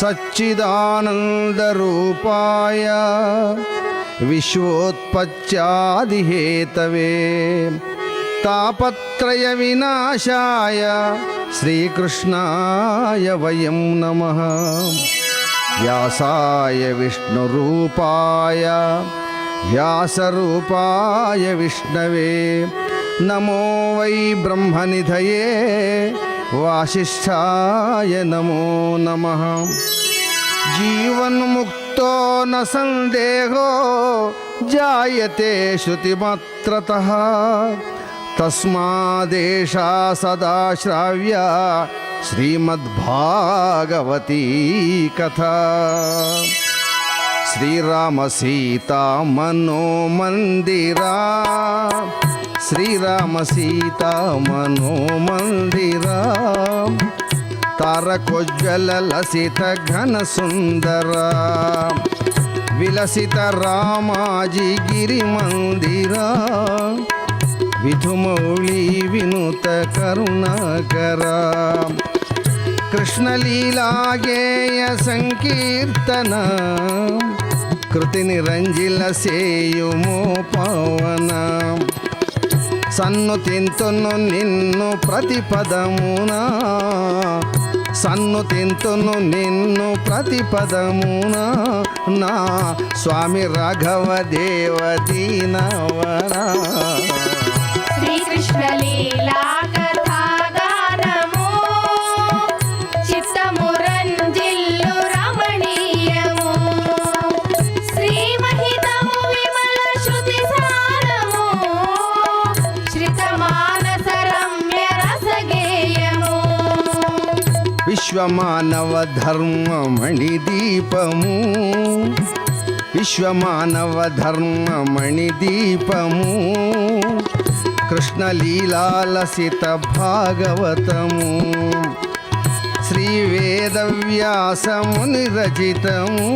सच्चिदानन्दरूपाय विश्वोत्पत्त्यादिहेतवे तापत्रयविनाशाय श्रीकृष्णाय वयं नमः व्यासाय विष्णुरूपाय व्यासरूपाय विष्णवे नमो वै ब्रह्मनिधये वासिष्ठाय नमो नमः। जीवन्मुक्तो न सन्देहो जायते श्रुतिमात्रतः। तस्मादेशा सदा श्राव्या श्रीमद्भागवती कथा। श्रीराम सीता मनो श्रीरामसीता శ్రీరామ సీత మనోమందిరా. తారకోజ్వల లసిత ఘన సుందరా. విలసిత రామాజీ గిరి మందిరా. విధుమౌళి వినూత కరుణాకరా. కృష్ణలీలాగేయ సంకీర్తన. కృతి నిరంజిల సేయుమో పవన. సన్ను తింతును నిన్ను ప్రతిపదమున. సన్ను తింతును నిన్ను ప్రతిపదమున. నా స్వామి రాఘవ దేవ దీనవరా. శ్రీకృష్ణ లీలా విశ్వమానవ ధర్మమణి దీపము విశ్వమానవ ధర్మమణి దీపము కృష్ణలీలాలసిత భాగవతము శ్రీ వేదవ్యాసముని రచితము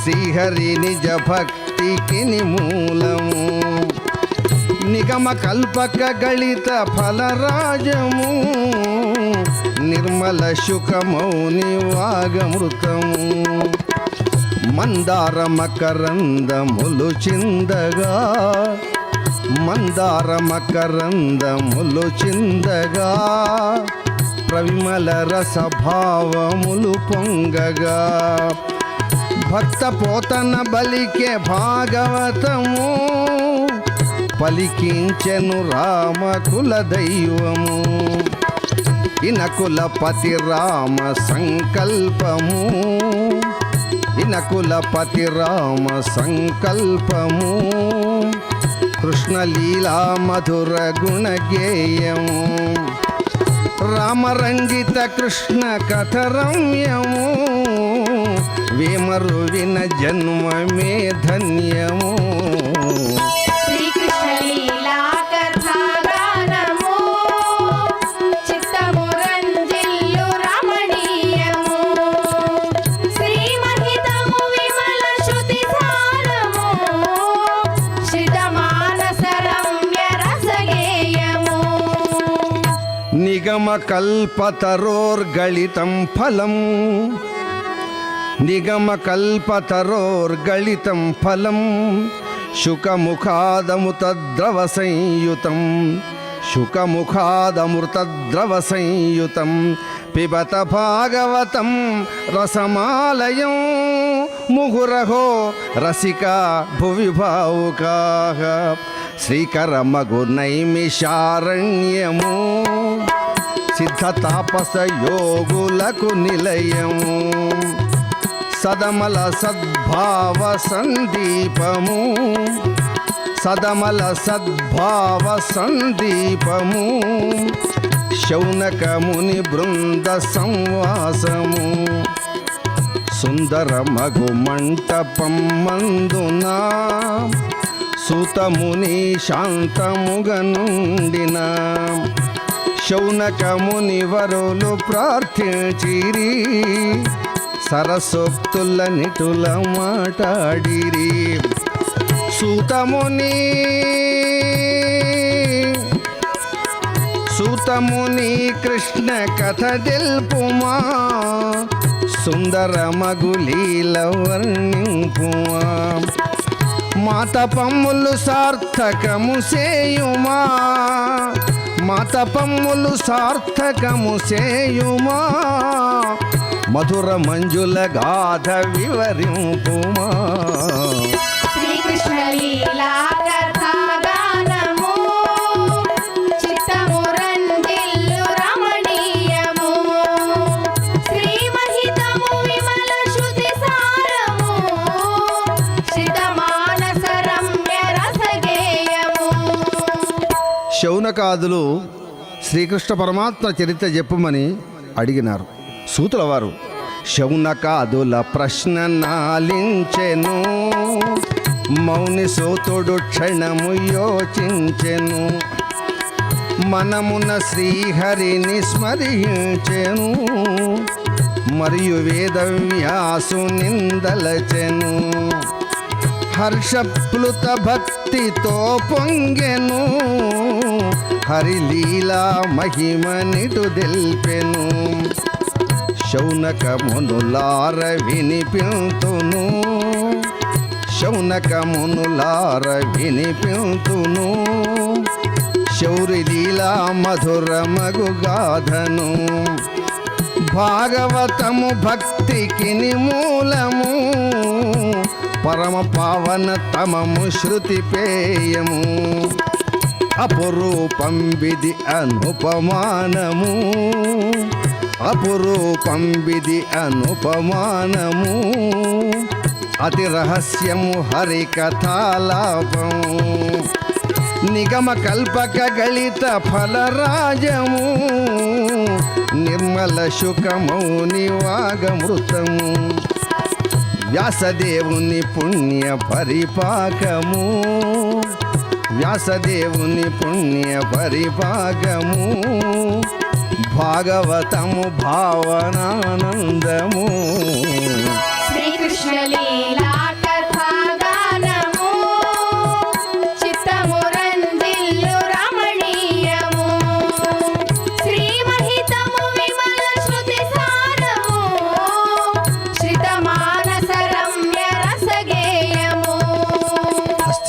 శ్రీహరి నిజ భక్తికి మూలము నిగమ కల్పక గళిత ఫలరాజము నిర్మల శుకమౌని వాగమృతము. మందార మకరందములు చిందగా మందార మకరందములు చిందగా ప్రవిమల రసభావములు పొంగగా. భక్త పోతన బలికే భాగవతము పలికించెను రామ కుల దైవము. ఇనకులపతి రామ సంకల్పము. ఇనకులపతి రామ సంకల్పము. కృష్ణలీలా మధుర గుణగేయము. రామరంజిత కృష్ణ కథ రమ్యము వేమరు జన్మమే ధన్యము. నిగమ కల్పతరోర్గళితం ఫలం. నిగమ కల్పతరోర్గళితం ఫలం. శుకముఖాదముతద్రవ సంయుతం శుకముఖాదమృతద్రవ సంయుతం పిబత భాగవతం రసమాలయం. ముహురహో రసిక భువి భావుకాః శ్రీకరమగు నైమిషారణ్యము సిద్ధ తాపస యోగులకు నిలయము సదమల సద్భావ సందీపము. సదమల సద్భావ సందీపము. శౌనకముని బృంద సంవాసము. సుందర మగు మంటపం మందునా. సుతముని శాంతముగనుండినా శౌనకముని వరులు ప్రార్థించిరి. సరసోక్తుల నిటుల మాటాడిరి. సూతముని సూతముని కృష్ణ కథ తెలుపుమా? సుందర మగులీల వర్ణింపుమా? మాత పమ్ములు సార్థకము సేయుమా మతపమ్ములు సార్థకము చేయుమా? మధుర మంజుల గాథ వివరింపుమా? శౌనకాదులు శ్రీకృష్ణ పరమాత్మ చరిత్ర చెప్పమని అడిగినారు. సూతుల వారు శౌనకాదుల ప్రశ్న నాలించెను మౌని సోతుడు క్షణము యోచించెను మనమున శ్రీహరిని స్మరించెను మరియు వేదవ్యాసు నిందలచెను హర్షప్లుత భక్తితో పొంగెను హరిలీలా మహిమ నిటు దెల్పెను. శౌనకమునులార వినిపింతును. శౌనకమునులార వినిపింతును. శౌరిలీలా మధుర మగుగాధను భాగవతము భక్తికి మూలము పరమ పావన తమము శృతి పేయము. అపురూపం విధి అనుపమానము. అపురూపం విధి అనుపమానము. అతి రహస్యము హరికథాలాపము. నిగమ కల్పక గళిత ఫలరాజము. నిర్మల శుకమౌని నివాగమృతము వ్యాసదేవుని పుణ్య పరిపాకము. వ్యాసదేవుని పుణ్య పరిపాకము భాగవతము భావనానందము. శ్రీకృష్ణ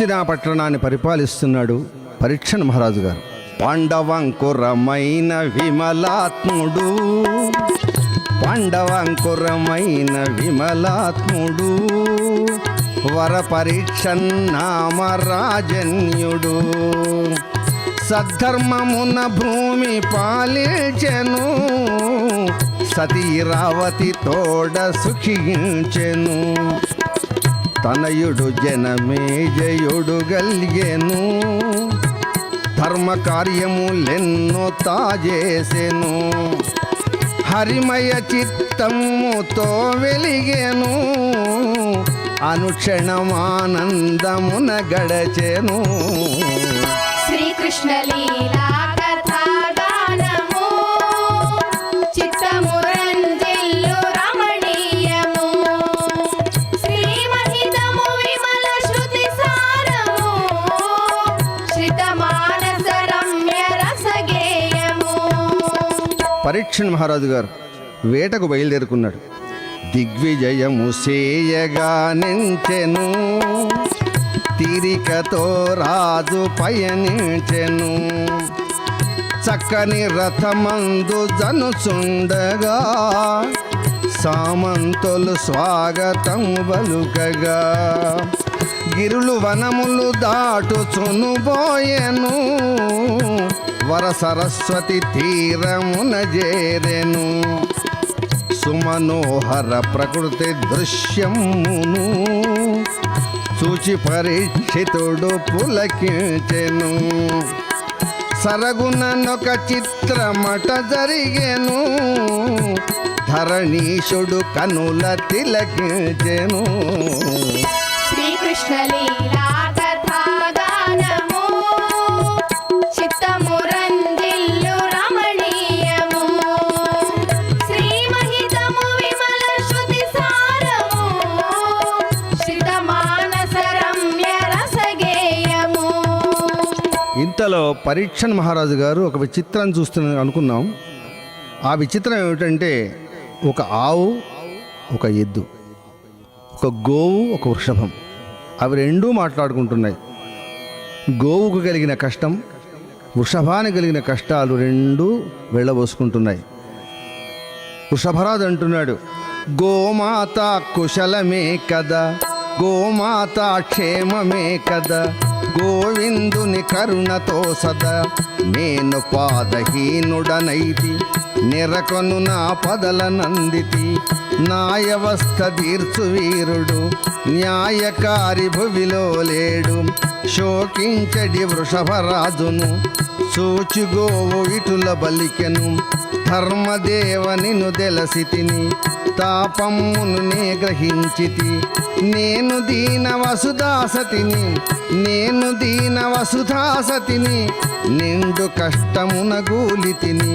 హస్తినాపట్టణాన్ని పరిపాలిస్తున్నాడు పరీక్షణ మహారాజు గారు. పాండవంకురమైన విమలాత్ముడు. పాండవంకురమైన విమలాత్ముడు. వర నామరాజన్యుడు. సద్ధర్మమున భూమి పాలించెను. సతీరావతి తోడ సుఖించెను. తనయుడు జనమేజయుడు గల్గెను. ధర్మ కార్యములెన్నో తాజేసెను. హరిమయ చిత్తముతో వెలిగెను. అనుక్షణమానందమున గడచెను. శ్రీకృష్ణ పరీక్షణ మహారాజు గారు వేటకు బయలుదేరుకున్నాడు. దిగ్విజయము సేయగా నించెను తీరికతో రాజు పయనించెను చక్కని రథమందు జనుచుండగా సామంతులు స్వాగతం బలుకగా గిరులు వనములు దాటుచును బోయెను వర సరస్వతి తీరమున చేరెను. సుమనోహర ప్రకృతి దృశ్యమును చూచి పరీక్షితుడు పులకించెను. సరగుననొక చిత్రమట జరిగెను. ధరణీషుడు కనుల తిలకించెను. శ్రీకృష్ణ లీలా ఇంతలో పరీక్షణ్ మహారాజు గారు ఒక విచిత్రం చూస్తున్న అనుకున్నాం. ఆ విచిత్రం ఏమిటంటే ఒక ఆవు ఒక ఎద్దు ఒక గోవు ఒక వృషభం. అవి రెండూ మాట్లాడుకుంటున్నాయి. గోవుకు కలిగిన కష్టం వృషభానికి కలిగిన కష్టాలు రెండూ వెళ్ళబోసుకుంటున్నాయి. వృషభరాజు అంటున్నాడు గోమాత కుశలమే కదా గోమాత క్షేమమే కదా గోవిందుని కరుణతో సదా నేను పాదహీనుడనైతి నిరకొను నా పదల నందితి. నాయవస్థ తీర్చు వీరుడు న్యాయకారి భువిలో లేడు. శోకించడి వృషభరాజును సూచుగోవు ఇటుల బలికెను. ధర్మదేవనిను తెలసితిని తాపమ్మును నే గ్రహించితి. నేను దీన వసుదాసతిని నేను దీన వసుధాసతిని నిండు కష్టమున గూలితిని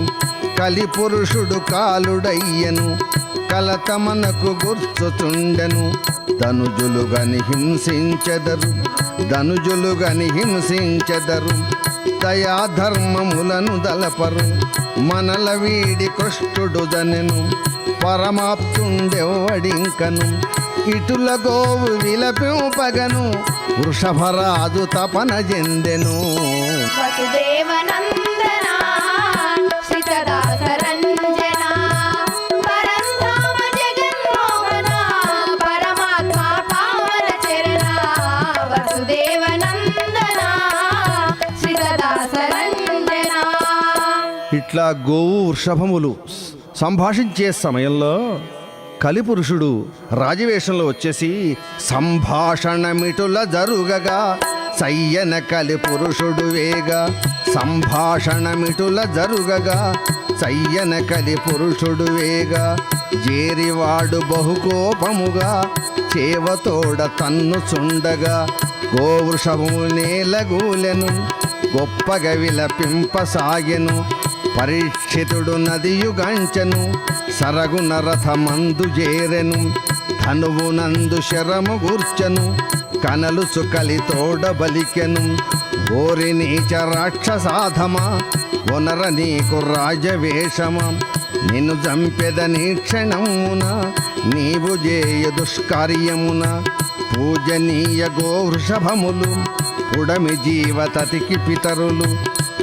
కలిపురుషుడు కాలుడయ్యను కలతమనకు గుర్తుచుండెను ధనుజులుగని హింసించెదరు ధనుజులుగని హింసించెదరు దయా ధర్మములను దలపరు మనల వీడి కృష్ణుడు జనెను పరమాప్తుండెవడింకను ఇటుల గోవు విలపింపగను వృషభరాజు తపన రంజన ఇట్లా గోవు వృషభములు సంభాషించే సమయంలో కలిపురుషుడు రాజవేషంలో వచ్చేసి సంభాషణమిటుల జరుగగా సయ్యన కలిపురుషుడు వేగా సంభాషణమిటుల జరుగగా సయ్యన కలిపురుషుడు వేగా జేరివాడు బహుకోపముగా చేవతోడ తన్ను చుండగా గోవృషభము నేలగూలెను గొప్పగా విలపింపసాగెను పరీక్షితుడు నదియుగంచెను సరగున రథమందు చేరెను ధనువునందు శరము గూర్చెను కనలు సుకలి తోడ బలికెను. ఓరి నీచ రాక్షసాధమా ఒనర నీకు రాజవేషమా నిన్ను చంపెదని క్షణమున నీవు చేయ దుష్కార్యమున. పూజనీయ గోవృషభములు పుడమి జీవతతికి పితరులు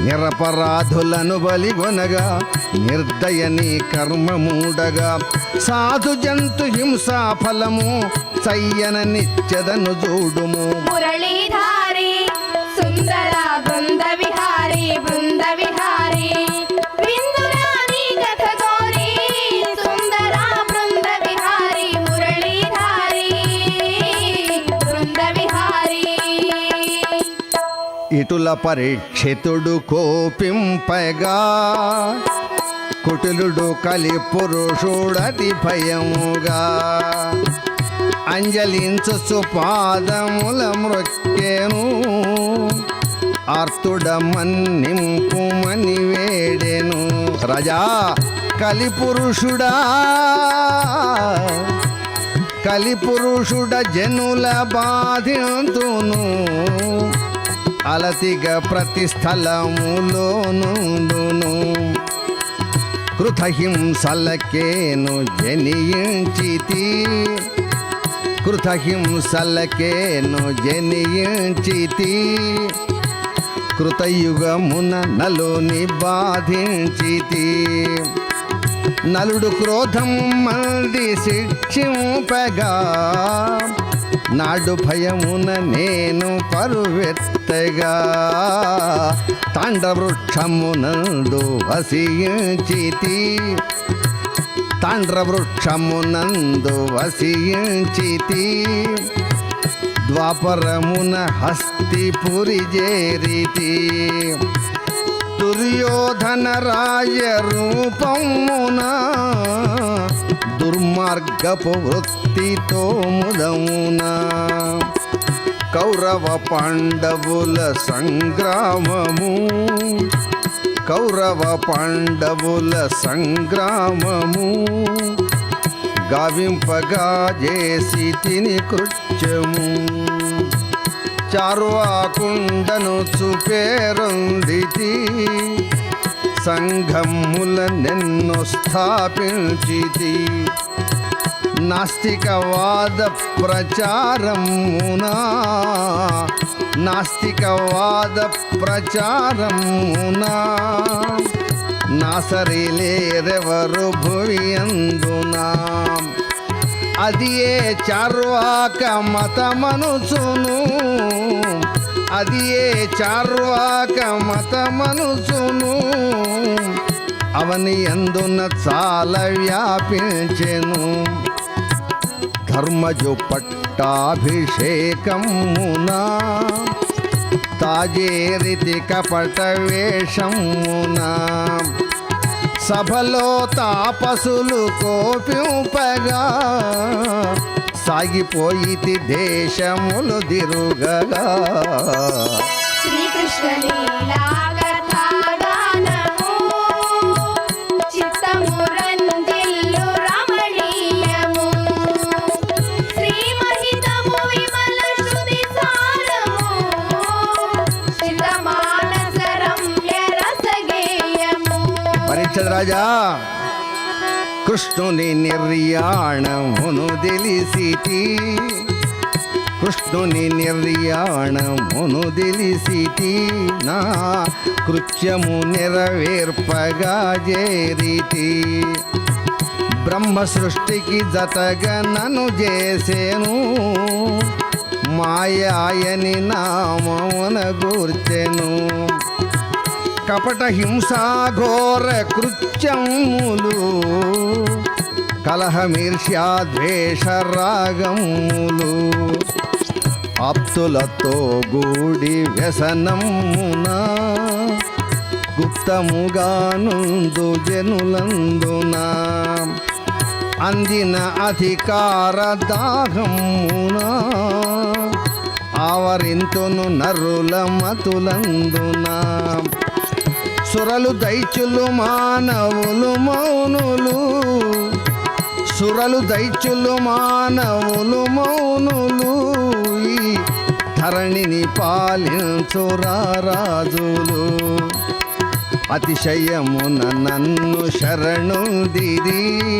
నిరపరాధులను బలిగొనగా నిర్దయని కర్మమూడగా సాధు జంతు హింసా ఫలము సయ్యన నిత్యదను చూడుము. మురళీధారి సుందర బృంద విహారీ బృంద విహారీ కుటుల పరీక్షితుడు కోపింపగా. కుటిలుడు కలి పురుషుడతి భయముగా అంజలించు పాదముల మృక్కెను. ఆర్తుడ మన్నింపుమని వేడెను. రజా కలి పురుషుడా. కలిపురుషుడ జనుల బాధితును. అలసిగా ప్రతి స్థలములోనుండును. కృతహింసలకేను జనియించితి. కృతహింసలకేను జనియించితి. కృతయుగమున నలుని బాధించితి నలుడు క్రోధం మంది శిక్షింపగా. నాడు భయమున నేను పరువెత్తగా తాండ్రవృక్షమునందు వసించితి తాండ్రవృక్షమునందు వసించితి ద్వాపరమున హస్తిపురి చేరితి. దుర్యోధన రాయ రూపమునా దుర్మార్గపు వృత్తితో ముదమున కౌరవ పాండవుల సంగ్రామము. కౌరవ పాండవుల సంగ్రామము. గావింపగా చేసి తిని కృత్యము. చారువాకుండను చూపేరొందితి సంఘముల నిన్ను స్థాపించితి. నాస్తికవాద ప్రచారమునా? నాస్తికవాద ప్రచారమునా? నాసరిలేరెవరు భువి అందునా అది ఏ చార్వాక మతమనుచును అది ఏ చార్వాక మతమనుచును అవని ఎందున చాల వ్యాపించెను ధర్మజు పట్టాభిషేకమునా తాజేరితి కపట వేషమున సభలో తాపసులు కోపింపగా సాగిపోయితి దేశములు దిరుగగా. శ్రీకృష్ణ రాజా కృష్ణుని నిర్యాణమును తెలిసిటి. కృష్ణుని నిర్యాణమును తెలిసిటి. నా కృత్యము నెరవేర్పగా చేరితి బ్రహ్మ సృష్టికి జతగా నన్ను చేసేను. మాయాయని నామమున గూర్చెను. కపట హింసాఘోర కృత్యములు కలహమీర్ష్యా ద్వేష రాగములు ఆప్తులతో గూడి వ్యసనమున గుప్తముగానుందు జనులందున అందిన అధికార దాహమున ఆవరింతును నరుల మతులందున. సురలు దైత్యులు మానవులు మౌనులు. సురలు దైత్యులు మానవులు మౌనులు. ఈ ధరణిని పాలించురా రాజులు. అతిశయమున నన్ను శరణు దిది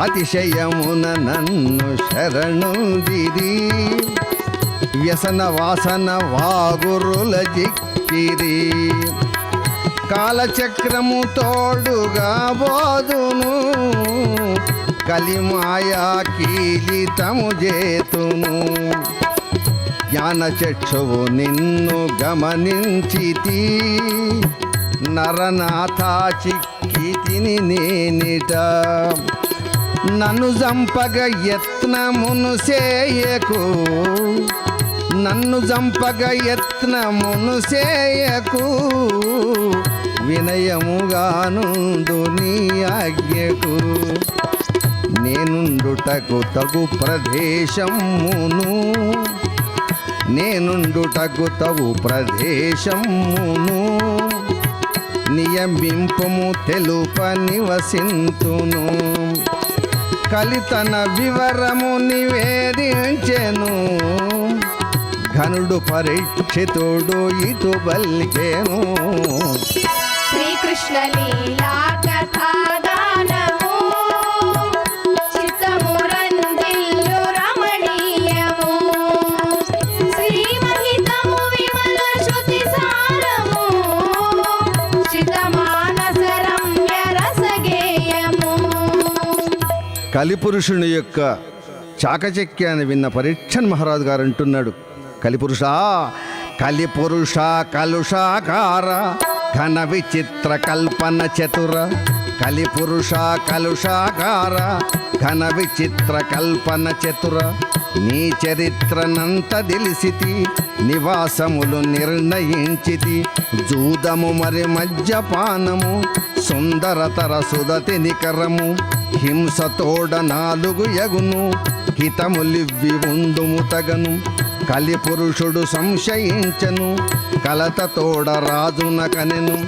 అతిశయమున నన్ను శరణు దిది వ్యసన వాసన వాగురుల జిక్కిరి కాలచక్రము తోడుగా బోదును కలిమాయా కీలితము చేతును. జ్ఞానచక్షువు నిన్ను గమనించితి నరనాథ చిక్కితిని నేనిట. నన్ను చంపగ యత్నమును సేయకు నన్ను జంపగ యత్నమును సేయకు వినయముగానుందు నీ ఆజ్ఞకు. నేనుండుటకు తగు ప్రదేశమును. నేనుండుటకు తగు ప్రదేశమును. నియమింపము తెలుప నివసింతును కలితన వివరము నివేదించెను. ఘనుడు పరీక్షితుడు ఇటు బల్కెను శ్రీకృష్ణ లీలా కలిపురుషుని యొక్క చాకచక్యాన్ని విన్న పరీక్షణ్ మహారాజు గారు అంటున్నాడు. కలిపురుష కలిపురుష కలుషాకార ఘన విచిత్ర కల్పన చతుర. కలిపురుష కలుషాకార ఘన విచిత్ర కల్పన చతుర. నీ చరిత్రనంత తెలిసితి నివాసములు నిర్ణయించితి. జూదము మరి మద్యపానము సుందరతర సుదతి నికరము హింసతోడ నాలుగు ఎగును హితములివ్వి ఉండుము తగను. కలిపురుషుడు సంశయించను. కలత తోడ రాజున కనెను.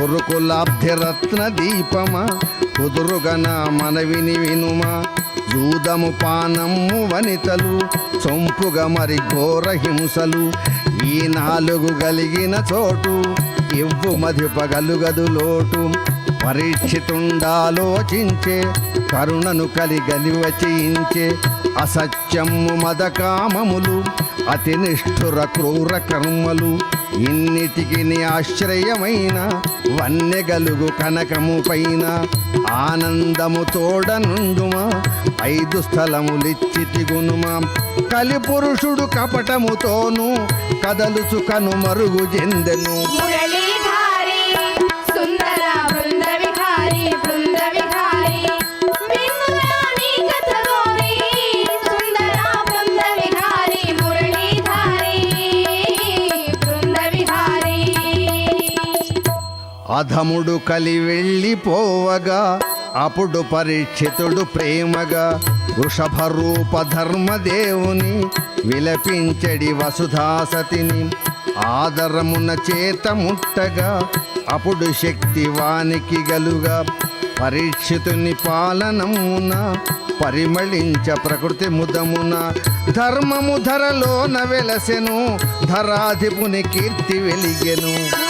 కురుకులాబ్ధిరత్న దీపమ. కుదురుగన మనవిని వినుమా. దూదము పానము వనితలు. చొంపుగా మరి ఘోర హింసలు. ఈ నాలుగు గలిగిన చోటు. ఇవ్వు మధిపగలుగదు లోటు. పరీక్షితుండాలోచించే కరుణను కలిగని వచయించే అసత్యము మదకామములు అతి నిష్ఠుర క్రూర కర్మలు ఇన్నిటికి నీ ఆశ్రయమైన వన్నెగలుగు కనకము పైన ఆనందము తోడనుండుమా? ఐదు స్థలములిచ్చి తిగునుమా? కలిపురుషుడు కపటముతోను కదలుచు కను మరుగు చెందెను అధముడు కలి వెళ్ళిపోవగా అప్పుడు పరీక్షితుడు ప్రేమగా వృషభ రూప ధర్మదేవుని విలపించడి వసుధాసతిని ఆదరమున చేత ముట్టగా అప్పుడు శక్తి వానికి గలుగా పరీక్షితుని పాలనమున పరిమళించ ప్రకృతి ముదమున ధర్మము ధరలోన వెలసెను ధరాధిపుని కీర్తి వెలిగెను.